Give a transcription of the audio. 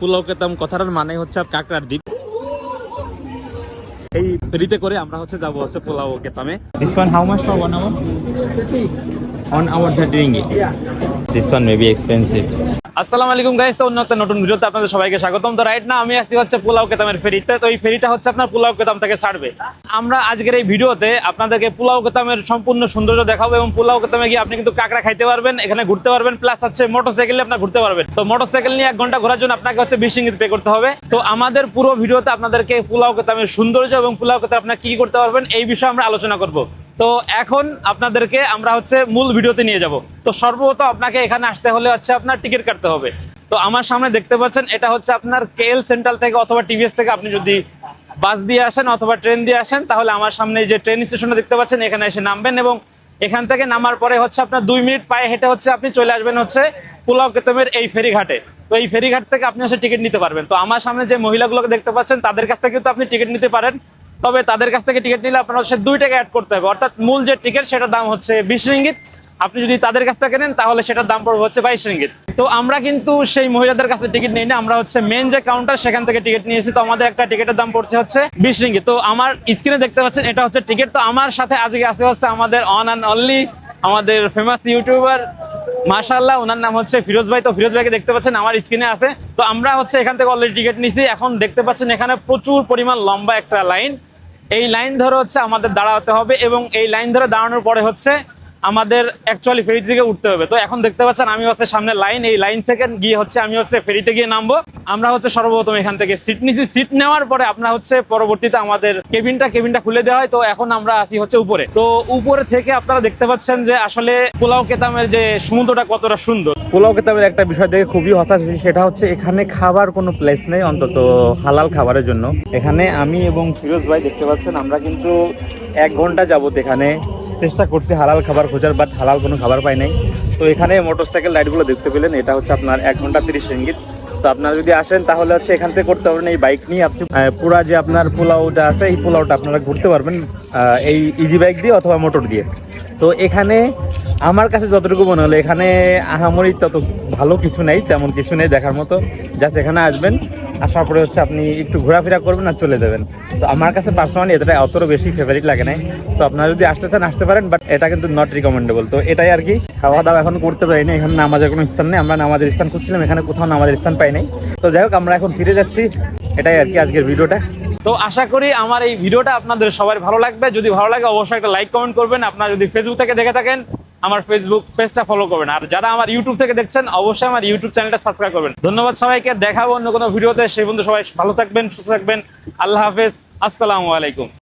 পুলাও কেতাম কথাটার মানে হচ্ছে আর কাকড়ার দ্বীপ। এই ফেরিতে করে আমরা হচ্ছে যাব হচ্ছে pulao কেতামে। This one how much for one hour one hour thirty ringgit this one may be expensive আসসালামু আলাইকুম গাইস তো অন্য একটা নতুন ভিডিওতে আপনাদের সবাইকে স্বাগতম। তো রাইট না আমি আছি হচ্ছে পোলাও কেতামের ফেরিতে তো এই ফেরিটা হচ্ছে আপনার পোলাও কেতাম থেকে ছাড়বে। আমরা আজকের এই ভিডিওতে আপনাদেরকে পোলাও কেতামের সম্পূর্ণ সৌন্দর্য দেখাবো এবং পোলাও কেতামে গিয়ে আপনি কিন্তু কাঁকড়া খাইতে পারবেন এখানে ঘুরতে পারবেন প্লাস হচ্ছে মোটরসাইকেলে আপনার ঘুরতে পারবেন। তো মোটরসাইকেল নিয়ে এক ঘণ্টা ঘোরার জন্য আপনাকে হচ্ছে বিশ ইঙ্গিত পে করতে হবে। তো আমাদের পুরো ভিডিওতে আপনাদেরকে পোলাও কেতামের সৌন্দর্য এবং পোলাও কেতাম আপনার কি কি করতে পারবেন এই বিষয়ে আমরা আলোচনা করব। তো এখন আপনাদেরকে আমরা হচ্ছে মূল ভিডিওতে নিয়ে যাব। তো সর্বপ্রথম আপনাকে এখানে আসতে হলে হচ্ছে আপনার টিকিট কাটতে হবে। তো আমার সামনে দেখতে পাচ্ছেন, এটা হচ্ছে আপনার কেএল সেন্ট্রাল থেকে অথবা টিভিএস থেকে আপনি যদি বাস দিয়ে আসেন অথবা ট্রেন দিয়ে আসেন, তাহলে আমার সামনে যে ট্রেন স্টেশনটা দেখতে পাচ্ছেন, এখানে এসে নামবেন এবং এখান থেকে নামার পরে হচ্ছে আপনার দুই মিনিট পায়ে হেঁটে হচ্ছে আপনি চলে আসবেন হচ্ছে পুলাও কেতমের এই ফেরিঘাটে। তো এই ফেরিঘাট থেকে আপনি হচ্ছে টিকিট নিতে পারবেন। তো আমার সামনে যে মহিলাগুলোকে দেখতে পাচ্ছেন, তাদের কাছ থেকে কিন্তু আপনি টিকিট নিতে পারেন। তবে তাদের কাছ থেকে টিকিট নিলে আপনার হচ্ছে দুই টাকা অ্যাড করতে হবে। অর্থাৎ মূল যে টিকিট সেটার দাম হচ্ছে বিশ রিঙ্গিত আপনি যদি তাদের কাছ থেকে নেন, তাহলে সেটার দাম পড়বে হচ্ছে বাইশ রিঙ্গিত তো আমরা কিন্তু সেই মহিলাদের কাছে টিকিট নিই না, আমরা হচ্ছে মেন যে কাউন্টার সেখান থেকে টিকিট নিয়েছি। তো আমাদের একটা টিকিটের দাম পড়ছে হচ্ছে বিশ রিঙ্গিত তো আমার স্ক্রিনে দেখতে পাচ্ছেন, এটা হচ্ছে টিকিট তো আমার সাথে আজকে আছে হচ্ছে আমাদের অন অ্যান্ড অনলি আমাদের ফেমাস ইউটিউবার মাশাআল্লাহ ওনার নাম হচ্ছে ফিরোজ ভাই। তো ফিরোজ ভাইকে দেখতে পাচ্ছেন, আমার স্ক্রিনে আছে। তো আমরা হচ্ছে এখান থেকে অলরেডি টিকিট নিছি। এখন দেখতে পাচ্ছেন, এখানে প্রচুর পরিমাণ লম্বা একটা লাইন এই লাইন ধরে হচ্ছে আমাদের দাঁড়াতে হবে এবং এই লাইন ধরে দাঁড়ানোর পরে হচ্ছে আমাদের অ্যাকচুয়ালি ফেরি থেকে উঠতে হবে। তো এখন দেখতে পাচ্ছেন আমি হচ্ছে সামনে লাইন এই লাইন থেকে গিয়ে হচ্ছে আমি হচ্ছে ফেরিতে গিয়ে নামবো। আমরা হচ্ছে সর্বপ্রথম এখান থেকে সিট নিছি। সিট নেওয়ার পরে আপনার হচ্ছে পরবর্তীতে আমাদের কেবিনটা কেবিনটা খুলে দেওয়া হয়। তো এখন আমরা আসি হচ্ছে উপরে। তো উপরে থেকে আপনারা দেখতে পাচ্ছেন যে আসলে পোলাও কেতামের যে সমুদ্রটা কতটা সুন্দর। পোলাও কেতামের একটা বিষয় দেখে খুবই হতাশ সেটা হচ্ছে এখানে খাবার কোনো প্লেস নেই, অন্তত হালাল খাবারের জন্য। এখানে আমি এবং ফিরোজ ভাই দেখতে পাচ্ছেন, আমরা কিন্তু এক ঘণ্টা যাবত এখানে চেষ্টা করছি হালাল খাবার খোঁজার বাট হালাল কোনো খাবার পাই নাই। তো এখানে মোটরসাইকেল রাইডগুলো দেখতে পেলেন, এটা হচ্ছে আপনার এক ঘণ্টা তিরিশ রিঙ্গিত তো আপনারা যদি আসেন, তাহলে হচ্ছে এখান থেকে করতে পারবেন এই বাইক নিয়ে। আপনি পুরা যে আপনার পোলাওটা আছে, এই পোলাওটা আপনারা ঘুরতে পারবেন এই ইজি বাইক দিয়ে অথবা মোটর দিয়ে। তো এখানে আমার কাছে যতটুকু মনে হলো, এখানে আহামরি তত ভালো কিছু নেই, তেমন কিছু নেই দেখার মতো। জাস্ট এখানে আসবেন, আসার পরে হচ্ছে আপনি একটু ঘোরাফেরা করবেন আর চলে যাবেন। তো আমার কাছে পার্সোনালি এটা অতটা বেশি ফেভারিট লাগে নাই। তো আপনারা যদি আসতে চান, আসতে পারেন বাট এটা কিন্তু নট রিকমেন্ডেবল তো এটাই আর কি খাওয়া দাওয়া এখন করতে পারিনি, এখানে নামাজের কোনো স্থান নেই, আমরা নামাজের স্থান খুঁজছিলাম, এখানে কোথাও নামাজের স্থান পাই নাই। তো যাই হোক, আমরা এখন ফিরে যাচ্ছি, এটাই আর কি আজকের ভিডিওটা। তো আশা করি আমার এই ভিডিওটা আপনাদের সবার ভালো লাগবে। যদি ভালো লাগে, অবশ্যই একটা লাইক কমেন্ট করবেন। আপনারা যদি ফেসবুক থেকে দেখে থাকেন, আমার ফেসবুক পেজটা ফলো করবেন। আর যারা আমার ইউটিউব থেকে দেখছেন, অবশ্যই আমার ইউটিউব চ্যানেলটা সাবস্ক্রাইব করবেন। ধন্যবাদ সবাইকে দেখাবো অন্য কোনো ভিডিওতে। সেই বন্ধু সবাই ভালো থাকবেন, সুস্থ থাকবেন। আল্লাহ হাফেজ। আসসালামু আলাইকুম।